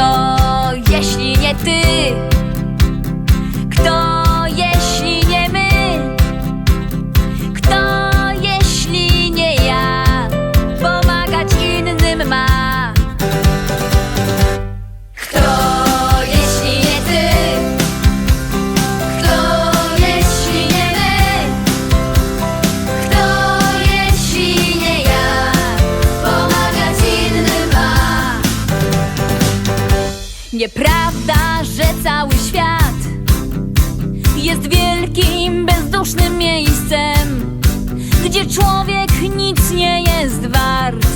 거 Nieprawda, że cały świat jest wielkim, bezdusznym miejscem, gdzie człowiek nic nie jest wart.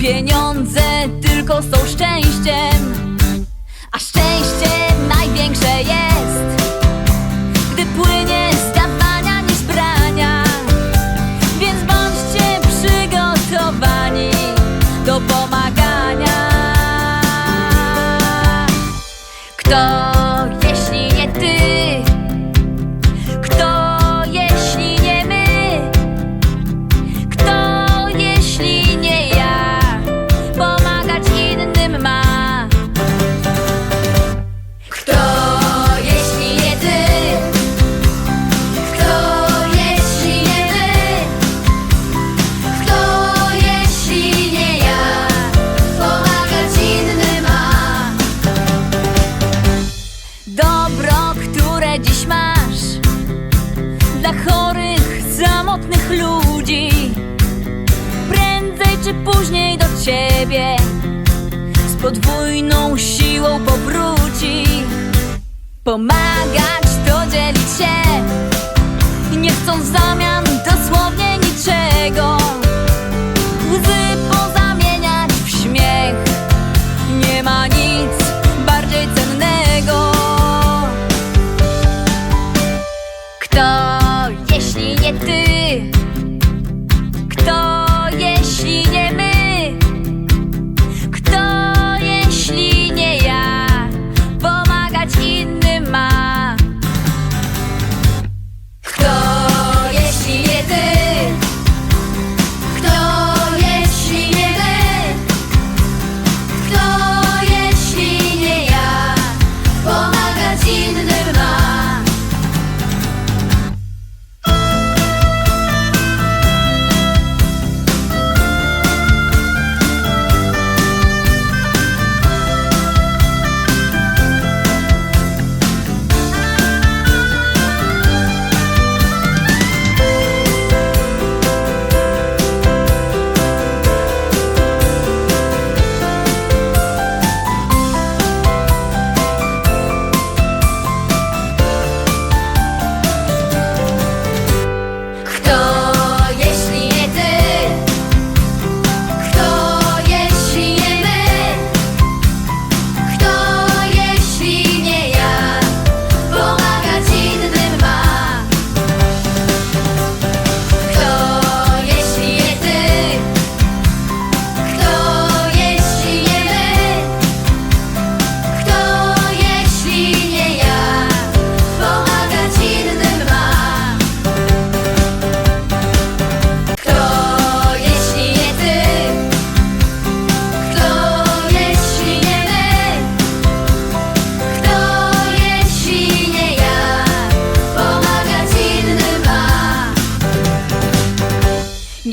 Pieniądze tylko są szczęściem, a szczęście naj 있어. Dobro, które dziś masz Dla chorych, samotnych ludzi. Prędzej czy później do ciebie Z podwójną siłą powróci. Pomagać to dzielić się Nie chcą zamian.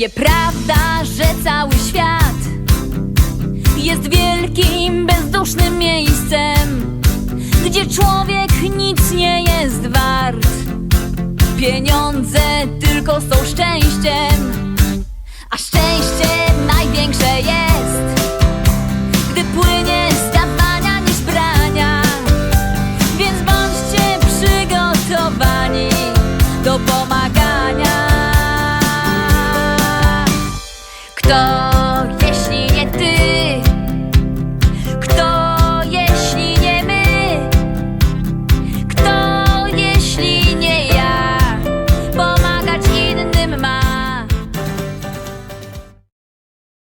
Nieprawda, że cały świat jest wielkim, bezdusznym miejscem, gdzie człowiek nic nie jest wart. Pieniądze tylko są szczęściem, a szczęście największe jest. go.